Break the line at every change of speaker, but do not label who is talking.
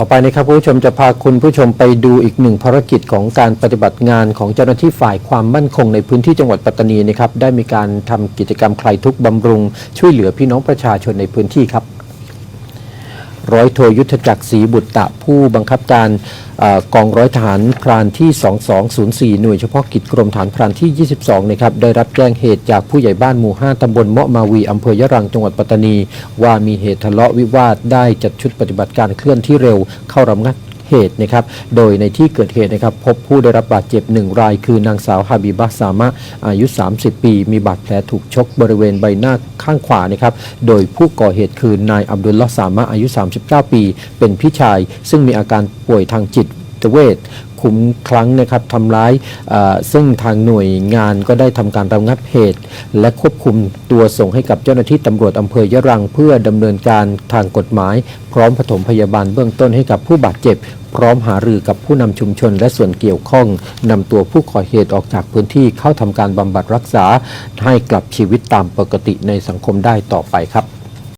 ต่อไปนะครับผู้ชมจะพาคุณผู้ชมไปดูอีกหนึ่งภารกิจของการปฏิบัติงานของเจ้าหน้าที่ฝ่ายความมั่นคงในพื้นที่จังหวัดปัตตานีนะครับได้มีการทำกิจกรรมคลายทุกข์บำรุง ช่วยเหลือพี่น้องประชาชนในพื้นที่ครับ ร้อยโทยุทธจักรศรีบุตรตะผู้บังคับการอกองร้อยทหารพรานที่ 2204 หน่วยเฉพาะกิจกรมฐานพรานที่ 22 นะครับ ได้รับแจ้งเหตุจากผู้ใหญ่บ้านหมู่ 5 ตำบลเมาะมาวี อำเภอยะรัง จังหวัดปัตตานี ว่ามีเหตุทะเลาะวิวาท ได้จัดชุดปฏิบัติการเคลื่อนที่เร็ว เข้าระงับ เหตุนะครับ โดยในที่เกิดเหตุนะครับ พบผู้ได้รับบาดเจ็บหนึ่งราย คือนางสาวฮาบิบะสามะอายุ 30 ปี มีบาดแผลถูกชกบริเวณใบหน้าข้างขวานะครับ โดยผู้ก่อเหตุคือนายอับดุลลอฮ์สามะอายุ 39 ปี เป็นพี่ชาย ซึ่งมีอาการป่วยทางจิต เวชคุ้มคลั้งนะครับทำร้ายซึ่งทางหน่วยงานก็ได้ทำการระงับเหตุ และควบคุมตัวส่งให้กับเจ้าหน้าที่ตำรวจอำเภอยะรัง เพื่อดำเนินการทางกฎหมาย พร้อมปฐมพยาบาลเบื้องต้นให้กับผู้บาดเจ็บ พร้อมหารือกับผู้นำชุมชนและส่วนเกี่ยวข้องนำตัวผู้ก่อเหตุออกจากพื้นที่เข้าทำการบำบัดรักษาให้กลับชีวิตตามปกติในสังคมได้ต่อไปครับ